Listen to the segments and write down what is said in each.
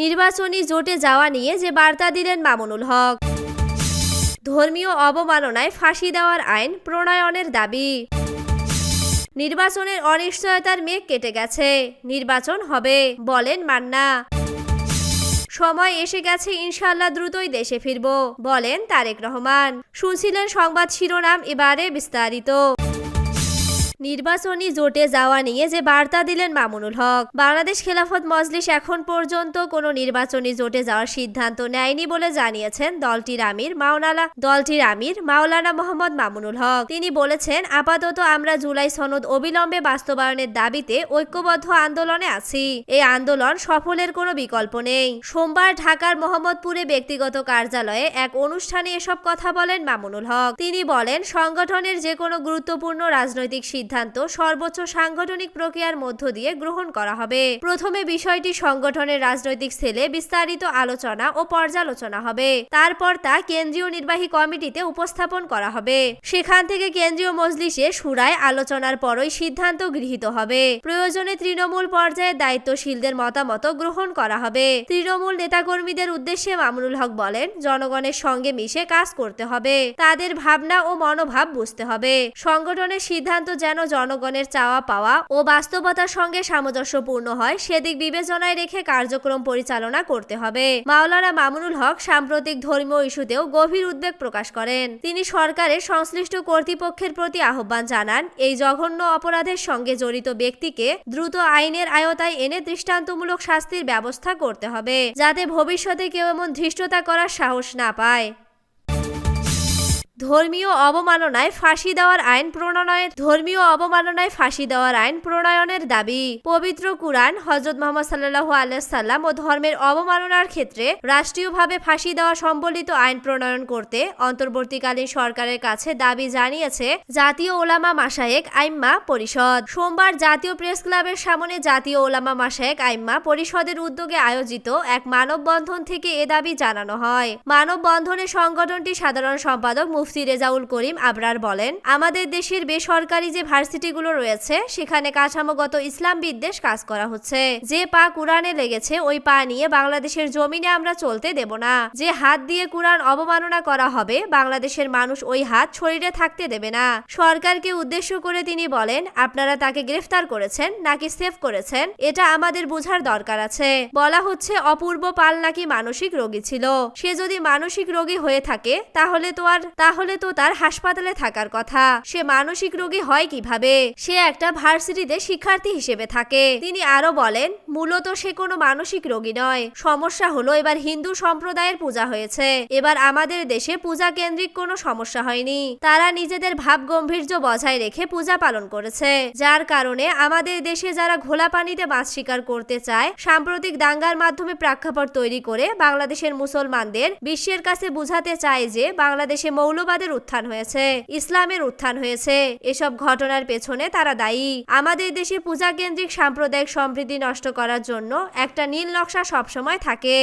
নির্বাচনী জোটে যাওয়া নিয়ে যে বার্তা দিলেন মামুনুল হক। ধর্মীয় অবমাননায় ফাঁসি দেওয়ার আইন প্রণয়নের দাবি। নির্বাচনের অনিশ্চয়তার মেঘ কেটে গেছে। নির্বাচন হবে, বলেন মান্না। সময় এসে গেছে ইনশাল্লাহ দ্রুতই দেশে ফিরব, বলেন তারেক রহমান। শুনছিলেন সংবাদ শিরোনাম, এবারে বিস্তারিত। নির্বাচনী জোটে যাওয়া নিয়ে যে বার্তা দিলেন মামুনুল হক। বাংলাদেশ খেলাফত মজলিস এখন পর্যন্ত কোনো নির্বাচনী জোটে যাওয়ার সিদ্ধান্ত নেয়নি বলে জানিয়েছেন দলটির আমির মাওলানা দলটির আমির মাওলানা মোহাম্মদ মামুনুল হক। তিনি বলেছেন, আপাতত আমরা জুলাই সনদ অবিলম্বে বাস্তবায়নের দাবিতে ঐক্যবদ্ধ আন্দোলনে আছি। এই আন্দোলন সফলের কোনো বিকল্প নেই। সোমবার ঢাকার মোহাম্মদপুরে ব্যক্তিগত কার্যালয়ে এক অনুষ্ঠানে এসব কথা বলেন মামুনুল হক। তিনি বলেন, সংগঠনের যে কোনো গুরুত্বপূর্ণ রাজনৈতিক সিদ্ধান্ত সর্বোচ্চ সাংগঠনিক প্রক্রিয়ার মধ্য দিয়ে গ্রহণ করা হবে। প্রথমে বিষয়টি সংগঠনের রাজনৈতিক সেলে বিস্তারিত আলোচনা ও পর্যালোচনা হবে। তারপর তা কেন্দ্রীয় নির্বাহী কমিটিতে উপস্থাপন করা হবে। সেখান থেকে কেন্দ্রীয় মজলিসে সুরায় আলোচনার পরই সিদ্ধান্ত গৃহীত হবে। প্রয়োজনে তৃণমূল পর্যায়ে দায়িত্বশীলদের মতামত গ্রহণ করা হবে। তৃণমূল নেতাকর্মীদের উদ্দেশ্যে মামুনুল হক বলেন, জনগণের সঙ্গে মিশে কাজ করতে হবে। তাদের ভাবনা ও মনোভাব বুঝতে হবে। সংগঠনের সিদ্ধান্ত যেন জনগণের চাওয়া পাওয়া ও বাস্তবতার সঙ্গে সামঞ্জস্যপূর্ণ হয়, সেদিক বিবেচনায় রেখে কার্যক্রম পরিচালনা করতে হবে। মাওলানা মামুনুল হক সাম্প্রতিক ধর্মীয় ইস্যুতেও গভীর উদ্বেগ প্রকাশ করেন। তিনি সরকারের সংশ্লিষ্ট কর্তৃপক্ষের প্রতি আহ্বান জানান, এই জঘন্য অপরাধের সঙ্গে জড়িত ব্যক্তিকে দ্রুত আইনের আয়তায় এনে দৃষ্টান্তমূলক শাস্তির ব্যবস্থা করতে হবে, যাতে ভবিষ্যতে কেউ এমন ধৃষ্টতা করার সাহস না পায়। ধর্মীয় অবমাননায় ফাঁসি দেওয়ার আইন প্রণয়নের, ধর্মীয় অবমাননায় ফাঁসি দেওয়ার আইন প্রণয়নের দাবি। পবিত্র কুরআন হজরত মোহাম্মদ সাল্লাহ আলাইসাল্লাম ও ধর্মের অবমাননার ক্ষেত্রে রাষ্ট্রীয়ভাবে ফাঁসি দেওয়া সম্বলিত আইন প্রণয়ন করতে অন্তর্বর্তীকালীন সরকারের কাছে দাবি জানিয়েছে জাতীয় ওলামা মাসায়েক আইম্মা পরিষদ। সোমবার জাতীয় প্রেস ক্লাবের সামনে জাতীয় ওলামা মাসায়েক আইম্মা পরিষদের উদ্যোগে আয়োজিত এক মানববন্ধন থেকে এ দাবি জানানো হয়। মানববন্ধনে সংগঠনটি সাধারণ সম্পাদক মুফতি রেজাউল করিম আবরার বলেন, আমাদের দেশের বেসরকারি যে ভার্সিটিগুলো রয়েছে, সেখানে কাঠামোগত ইসলাম বিদ্বেষ কাজ করা হচ্ছে। যে পা কোরআনে লেগেছে, ওই পা নিয়ে বাংলাদেশের জমিনে আমরা চলতে দেব না। যে হাত দিয়ে কোরআন অবমাননা করা হবে, বাংলাদেশের মানুষ ওই হাত শরীরে থাকতে দেবে না। সরকারকে উদ্দেশ্য করে তিনি বলেন, আপনারা তাকে গ্রেফতার করেছেন নাকি সেভ করেছেন, এটা আমাদের বোঝার দরকার আছে। বলা হচ্ছে, অপূর্ব পাল নাকি মানসিক রোগী ছিল। সে যদি মানসিক রোগী হয়ে থাকে, তাহলে তো আর তাহলে তো তার হাসপাতালে থাকার কথা। সে মানসিক রোগী হয় কীভাবে? সে একটা ভার্সিটিতে শিক্ষার্থী হিসেবে থাকে। তিনি আরও বলেন, মূলত সে কোনো মানসিক রোগী নয়। সমস্যা হলো এবার হিন্দু সম্প্রদায়ের পূজা হয়েছে। এবার আমাদের দেশে পূজা কেন্দ্রিক কোনো সমস্যা হয়নি। তারা নিজেদের ভাব গম্ভীর্য বজায় রেখে পূজা পালন করেছে। যার কারণে আমাদের দেশে যারা ঘোলা পানিতে মাছ শিকার করতে চায়, সাম্প্রতিক দাঙ্গার মাধ্যমে প্রেক্ষাপট তৈরি করে বাংলাদেশের মুসলমানদের বিশ্বের কাছে বুঝাতে চায় যে বাংলাদেশে মৌলবাদের উত্থান হয়েছে, ইসলামের উত্থান হয়েছে। এসব ঘটনার পেছনে তারা দায়ী। আমাদের দেশে পূজা কেন্দ্রিক সাম্প্রদায়িক সমৃদ্ধি নষ্ট করার জন্য একটা নীল নকশা সবসময় থাকে।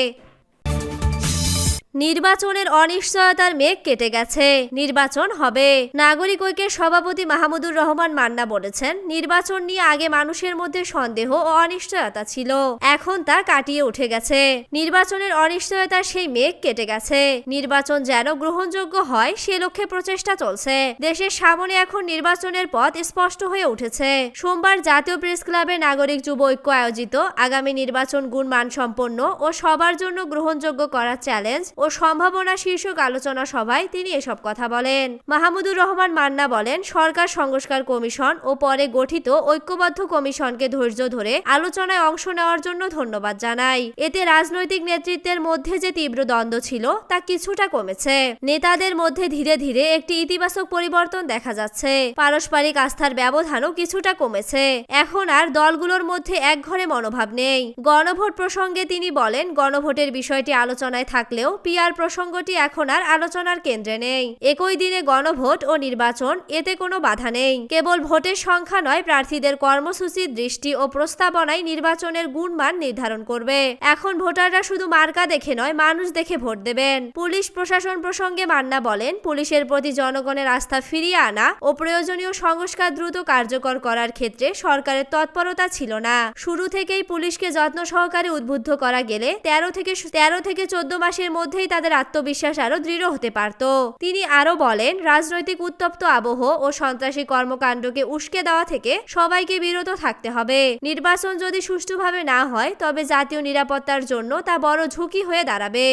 নির্বাচনের অনিশ্চয়তার মেঘ কেটে গেছে। নির্বাচন হবে। নাগরিক ঐক্যের সভাপতি মাহমুদুর রহমান মান্না বলেছেন, নির্বাচন নিয়ে আগে মানুষের মধ্যে সন্দেহ ও অনিশ্চয়তা ছিল। এখন তা কাটিয়ে উঠে গেছে। নির্বাচনের অনিশ্চয়তার সেই মেঘ কেটে গেছে। নির্বাচন যেন গ্রহণযোগ্য হয়, সে লক্ষ্যে প্রচেষ্টা চলছে। দেশের সামনে এখন নির্বাচনের পথ স্পষ্ট হয়ে উঠেছে। সোমবার জাতীয় প্রেস ক্লাবে নাগরিক যুব ঐক্য আয়োজিত আগামী নির্বাচন গুণ মানসম্পন্ন ও সবার জন্য গ্রহণযোগ্য করার চ্যালেঞ্জ ও সম্ভাবনা শীর্ষক আলোচনা সভায় তিনি এসব কথা বলেন। মাহমুদুর রহমান মান্না বলেন, সরকার সংস্কার কমিশন ও পরে গঠিত ঐক্যবদ্ধ কমিশনকে ধৈর্য ধরে আলোচনায় অংশ নেওয়ার জন্য ধন্যবাদ জানাই। এতে রাজনৈতিক নেতৃত্বের মধ্যে যে তীব্র দ্বন্দ্ব ছিল, তা কিছুটা কমেছে। নেতাদের মধ্যে ধীরে ধীরে একটি ইতিবাচক পরিবর্তন দেখা যাচ্ছে। পারস্পরিক আস্থার ব্যবধানও কিছুটা কমেছে। এখন আর দলগুলোর মধ্যে একঘরে মনোভাব নেই। গণভোট প্রসঙ্গে তিনি বলেন, গণভোটের বিষয়টি আলোচনায় থাকলেও পিআর প্রসঙ্গটি এখন আর আলোচনার কেন্দ্রে নেই। একই দিনে গণভোট ও নির্বাচন, এতে কোনো বাধা নেই। কেবল ভোটের সংখ্যা নয়, প্রার্থীদের কর্মসূচির দৃষ্টি ও প্রস্তাবনায় নির্বাচনের গুণমান নির্ধারণ করবে। এখন ভোটাররা শুধু মার্কা দেখে নয়, মানুষ দেখে ভোট দেবেন। পুলিশ প্রশাসন প্রসঙ্গে মান্না বলেন, পুলিশের প্রতি জনগণের আস্থা ফিরিয়ে আনা ও প্রয়োজনীয় সংস্কার দ্রুত কার্যকর করার ক্ষেত্রে সরকারের তৎপরতা ছিল না। শুরু থেকেই পুলিশকে যত্ন সহকারে উদ্বুদ্ধ করা গেলে তেরো থেকে তেরো থেকে চোদ্দ মাসের মধ্যেই তাদের আত্মবিশ্বাস আরও দৃঢ় হতে পারত। তিনি আরও বলেন, রাজনৈতিক উত্তপ্ত আবহ ও সন্ত্রাসী কর্মকাণ্ডকে উস্কে দেওয়া থেকে সবাইকে বিরত থাকতে হবে। নির্বাচন যদি সুষ্ঠুভাবে না হয়, তবে জাতীয় নিরাপত্তার জন্য তা বড় ঝুঁকি হয়ে দাঁড়াবে।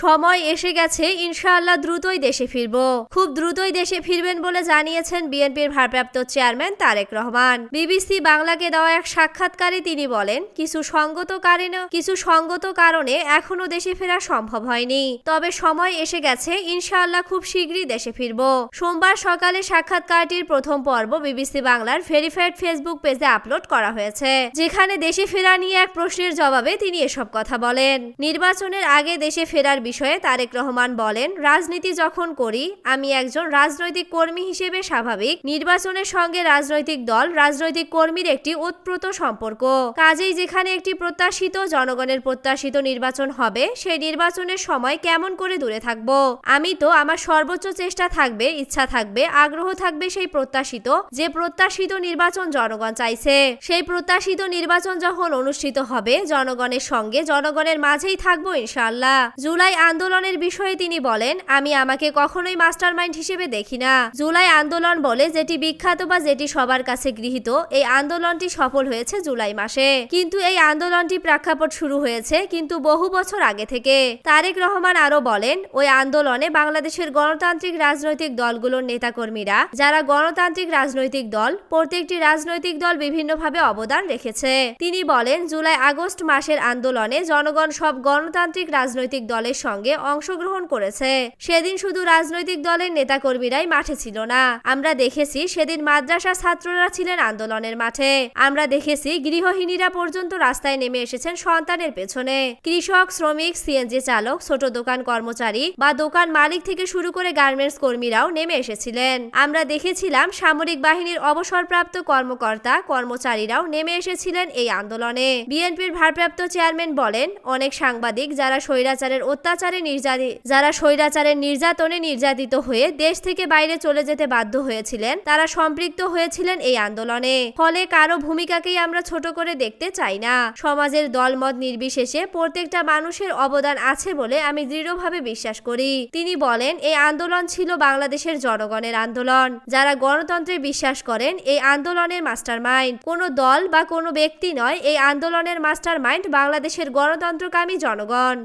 সময় এসে গেছে, ইনশাআল্লাহ দ্রুতই দেশে ফিরব। খুব দ্রুতই দেশে ফিরবেন বলে জানিয়েছেন বিএনপির ভারপ্রাপ্ত চেয়ারম্যান তারেক রহমান। বিবিসি বাংলাকে দেওয়া এক সাক্ষাৎকারে তিনি বলেন, কিছু সঙ্গত কারণে, কিছু সঙ্গত কারণে এখনও দেশে ফেরা সম্ভব হয়নি। তবে সময় এসে গেছে, ইনশাআল্লাহ খুব শীঘ্রই দেশে ফিরব। সোমবার সকালে সাক্ষাৎকারটির প্রথম পর্ব বিবিসি বাংলার ভেরিফাইড ফেসবুক পেজে আপলোড করা হয়েছে, যেখানে দেশে ফেরা নিয়ে এক প্রশ্নের জবাবে তিনি এসব কথা বলেন। নির্বাচনের আগে দেশে ফেরার বিষয়ে তারেক রহমান বলেন, রাজনীতি যখন করি, আমি একজন রাজনৈতিক কর্মী হিসেবে স্বাভাবিক। নির্বাচনের সঙ্গে রাজনৈতিক দল, রাজনৈতিক কর্মীর একটি ওতপ্রোত সম্পর্ক। কাজেই যেখানে একটি প্রত্যাশিত, জনগণের প্রত্যাশিত নির্বাচন হবে, সেই নির্বাচনের সময় কেমন করে দূরে থাকব? আমি তো আমার সর্বোচ্চ চেষ্টা থাকবে, ইচ্ছা থাকবে, আগ্রহ থাকবে সেই প্রত্যাশিত, যে প্রত্যাশিত নির্বাচন জনগণ চাইছে। সেই প্রত্যাশিত নির্বাচন যখন অনুষ্ঠিত হবে, জনগণের সঙ্গে, জনগণের মাঝেই থাকব ইনশাআল্লাহ। জুলাই আন্দোলনের বিষয়ে তিনি বলেন, আমি আমাকে কখনোই মাস্টারমাইন্ড হিসেবে দেখি না। জুলাই আন্দোলন বলে যেটি বিখ্যাত বা যেটি সবার কাছে গৃহীত, এই আন্দোলনটি সফল হয়েছে জুলাই মাসে। কিন্তু এই আন্দোলনটি প্রেক্ষাপট শুরু হয়েছে কিন্তু বহু বছর আগে থেকে। তারেক রহমান আরও বলেন, ওই আন্দোলনে বাংলাদেশের গণতান্ত্রিক রাজনৈতিক দলগুলোর নেতাকর্মীরা, যারা গণতান্ত্রিক রাজনৈতিক দল, প্রত্যেকটি রাজনৈতিক দল বিভিন্নভাবে অবদান রেখেছে। তিনি বলেন, জুলাই আগস্ট মাসের আন্দোলনে জনগণ সব গণতান্ত্রিক রাজনৈতিক দলের সঙ্গে অংশগ্রহণ করেছে। সেদিন শুধু রাজনৈতিক দলের নেতাকর্মীরাই মাঠে ছিল না। আমরা দেখেছি সেদিন মাদ্রাসা ছাত্ররা ছিলেন আন্দোলনের মাঠে। আমরা দেখেছি গৃহহীনীরা পর্যন্ত রাস্তায় নেমে এসেছেন সন্তানের পেছনে। কৃষক, শ্রমিক, সিএনজি চালক, ছোট দোকান কর্মচারী বা দোকান মালিক থেকে শুরু করে গার্মেন্টস কর্মীরাও নেমে এসেছিলেন। আমরা দেখেছিলাম সামরিক বাহিনীর অবসরপ্রাপ্ত কর্মকর্তা, কর্মচারীরাও নেমে এসেছিলেন এই আন্দোলনে। বিএনপির ভারপ্রাপ্ত চেয়ারম্যান বলেন, অনেক সাংবাদিক যারা স্বৈরাচারের অত্যাচারে নির্যাতিত যারা স্বৈরাচারের নির্যাতনে নির্যাতিত হয়ে দেশ থেকে বাইরে চলে যেতে বাধ্য হয়েছিলেন, তারা সম্পৃক্ত হয়েছিলেন এই আন্দোলনে। ফলে কারও ভূমিকাকেই আমরা ছোট করে দেখতে চাই না। সমাজের দলমত নির্বিশেষে প্রত্যেকটা মানুষের অবদান আছে বলে আমি দৃঢ়ভাবে বিশ্বাস করি। তিনি বলেন, এই আন্দোলন ছিল বাংলাদেশের জনগণের আন্দোলন। যারা গণতন্ত্রে বিশ্বাস করেন, এই আন্দোলনের মাস্টার মাইন্ড কোনো দল বা কোনো ব্যক্তি নয়, এই আন্দোলনের মাস্টার মাইন্ড বাংলাদেশের গণতন্ত্রকামী জনগণ।